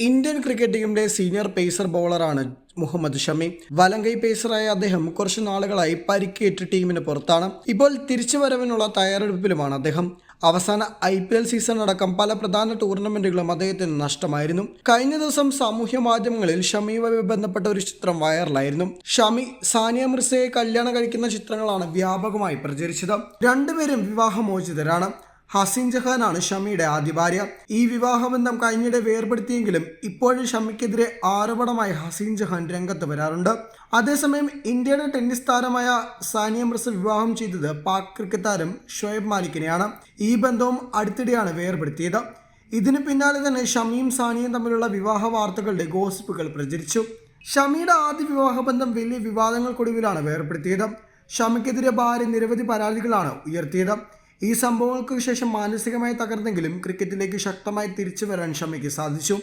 Indian cricket ടീമിന്റെ senior pacer ബൗളറാണ് മുഹമ്മദ് ഷമി. വലങ്കൈ പേസറായ അദ്ദേഹം കുറച്ചു നാളുകളായി പരിക്കേറ്റ് ടീമിന് പുറത്താണ്. ഇപ്പോൾ തിരിച്ചു വരവിനുള്ള തയ്യാറെടുപ്പിലുമാണ് അദ്ദേഹം. അവസാന ഐ പി എൽ സീസൺ അടക്കം പല പ്രധാന ടൂർണമെന്റുകളും അദ്ദേഹത്തിന് നഷ്ടമായിരുന്നു. കഴിഞ്ഞ ദിവസം സാമൂഹ്യ മാധ്യമങ്ങളിൽ ഷമിയുമായി ബന്ധപ്പെട്ട ഒരു ചിത്രം വൈറലായിരുന്നു ഷമി സാനിയ മിർസയെ കല്യാണം കഴിക്കുന്ന ചിത്രങ്ങളാണ് വ്യാപകമായി പ്രചരിച്ചത്. രണ്ടുപേരും വിവാഹമോചിതരാണ്. ഹസീൻ ജഹാനാണ് ഷമിയുടെ ആദ്യ ഭാര്യ. ഈ വിവാഹബന്ധം കഴിഞ്ഞിടെ വേർപെടുത്തിയെങ്കിലും ഇപ്പോഴും ഷമിക്കെതിരെ ആരോപണമായി ഹസീൻ ജഹാൻ രംഗത്ത് വരാറുണ്ട്. അതേസമയം ഇന്ത്യയുടെ ടെന്നീസ് താരമായ സാനിയ മിർസ വിവാഹം ചെയ്തത് പാക് ക്രിക്കറ്റ് താരം ഷോയബ് മാലിക്കിനെയാണ്. ഈ ബന്ധവും അടുത്തിടെയാണ് വേർപെടുത്തിയത്. ഇതിനു പിന്നാലെ തന്നെ ഷമിയും സാനിയും തമ്മിലുള്ള വിവാഹ വാർത്തകളുടെ ഗോസിപ്പുകൾ പ്രചരിച്ചു. ഷമിയുടെ ആദ്യ വിവാഹബന്ധം വലിയ വിവാദങ്ങൾക്കൊടുവിലാണ് വേർപെടുത്തിയത്. ഷമിക്കെതിരെ ഭാര്യ നിരവധി പരാതികളാണ് ഉയർത്തിയത്. ഈ സംഭവങ്ങൾക്ക് ശേഷം മാനസികമായി തകർന്നെങ്കിലും ക്രിക്കറ്റിലേക്ക് ശക്തമായി തിരിച്ചു വരാൻ ഷമിക്ക് സാധിച്ചു.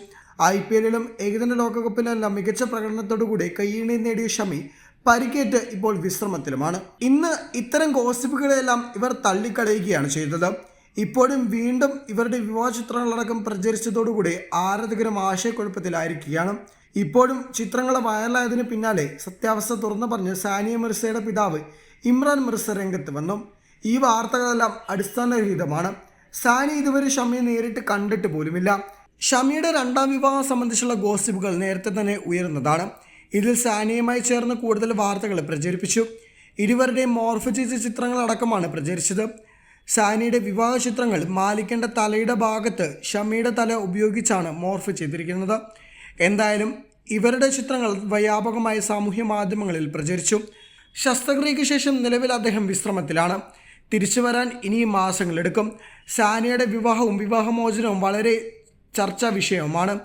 ഐ പി എല്ലിലും ഏകദിന ലോകകപ്പിലെല്ലാം മികച്ച പ്രകടനത്തോടുകൂടി കയ്യണി നേടിയ ഷമി പരിക്കേറ്റ് ഇപ്പോൾ വിശ്രമത്തിലുമാണ്. ഇന്ന് ഇത്തരം ഗോസിപ്പുകളെല്ലാം ഇവർ തള്ളിക്കളയുകയാണ് ചെയ്തത്. ഇപ്പോഴും വീണ്ടും ഇവരുടെ വിവാഹ ചിത്രങ്ങളടക്കം പ്രചരിച്ചതോടുകൂടി ആരാധകരും ആശയക്കുഴപ്പത്തിലായിരിക്കുകയാണ്. ഇപ്പോഴും ചിത്രങ്ങൾ വൈറലായതിനു പിന്നാലെ സത്യാവസ്ഥ തുറന്നു പറഞ്ഞ് സാനിയ മിർസയുടെ പിതാവ് ഇമ്രാൻ മിർസ രംഗത്ത് വന്നു. ഈ വാർത്തകളെല്ലാം അടിസ്ഥാനരഹിതമാണ്. സാനി ഇതുവരെ ഷമിയെ നേരിട്ട് കണ്ടിട്ട് പോലുമില്ല. ഷമിയുടെ രണ്ടാം വിവാഹം സംബന്ധിച്ചുള്ള ഗോസിപ്പുകൾ നേരത്തെ തന്നെ ഉയർന്നതാണ് ഇതിൽ സാനിയുമായി ചേർന്ന് കൂടുതൽ വാർത്തകൾ പ്രചരിപ്പിച്ചു. ഇരുവരുടെയും മോർഫ് ചെയ്ത ചിത്രങ്ങളടക്കമാണ് പ്രചരിച്ചത്. സാനിയുടെ വിവാഹ ചിത്രങ്ങൾ മാലിക്കേണ്ട തലയുടെ ഭാഗത്ത് ഷമിയുടെ തല ഉപയോഗിച്ചാണ് മോർഫ് ചെയ്തിരിക്കുന്നത്. എന്തായാലും ഇവരുടെ ചിത്രങ്ങൾ വ്യാപകമായി സാമൂഹ്യ മാധ്യമങ്ങളിൽ പ്രചരിച്ചു. ശസ്ത്രക്രിയയ്ക്ക് ശേഷം നിലവിൽ അദ്ദേഹം വിശ്രമത്തിലാണ്. തിരിച്ചു വരാൻ ഇനിയും മാസങ്ങളെടുക്കും. സാനിയുടെ വിവാഹവും വിവാഹമോചനവും വളരെ ചർച്ചാ വിഷയവുമാണ്.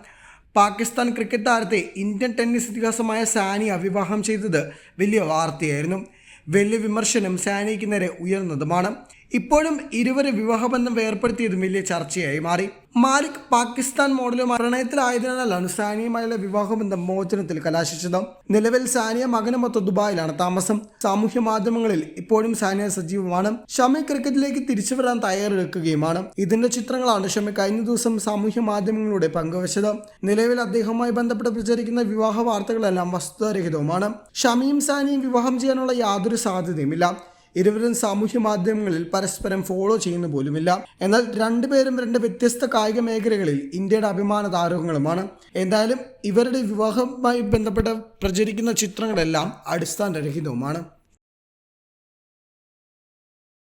പാകിസ്ഥാൻ ക്രിക്കറ്റ് താരത്തെ ഇന്ത്യൻ ടെന്നീസ് ഇതിഹാസമായ സാനിയ വിവാഹം ചെയ്തത് വലിയ വാർത്തയായിരുന്നു. വലിയ വിമർശനം സാനിയയ്ക്ക് നേരെ ഉയർന്നതുമാണ്. ഇപ്പോഴും ഇരുവരും വിവാഹബന്ധം വേർപ്പെടുത്തിയതും വലിയ ചർച്ചയായി മാറി. മാലിക് പാകിസ്ഥാൻ മോഡലും പ്രണയത്തിലായതിനാലാണ് സാനിയുമായുള്ള വിവാഹബന്ധം മോചനത്തിൽ കലാശിച്ചത്. നിലവിൽ സാനിയ മകനുമൊത്ത ദുബായിലാണ് താമസം. സാമൂഹ്യ മാധ്യമങ്ങളിൽ ഇപ്പോഴും സാനിയ സജീവമാണ്. ഷമി ക്രിക്കറ്റിലേക്ക് തിരിച്ചു വരാൻ തയ്യാറെടുക്കുകയുമാണ്. ഇതിന്റെ ചിത്രങ്ങളാണ് ഷമി കഴിഞ്ഞ ദിവസം സാമൂഹ്യ മാധ്യമങ്ങളിലൂടെ പങ്കുവച്ചത്. നിലവിൽ അദ്ദേഹവുമായി ബന്ധപ്പെട്ട് പ്രചരിക്കുന്ന വിവാഹ വാർത്തകളെല്ലാം വസ്തുതാരഹിതവുമാണ്. ഷമിയും സാനിയും വിവാഹം ചെയ്യാനുള്ള യാതൊരു സാധ്യതയുമില്ല. ഇരുവരും സാമൂഹ്യ മാധ്യമങ്ങളിൽ പരസ്പരം ഫോളോ ചെയ്യുന്ന പോലുമില്ല. എന്നാൽ രണ്ടുപേരും രണ്ട് വ്യത്യസ്ത കായിക മേഖലകളിൽ ഇന്ത്യയുടെ അഭിമാന താരങ്ങളുമാണ് എന്തായാലും ഇവരുടെ വിവാഹവുമായി ബന്ധപ്പെട്ട് പ്രചരിക്കുന്ന ചിത്രങ്ങളെല്ലാം അടിസ്ഥാനരഹിതവുമാണ്.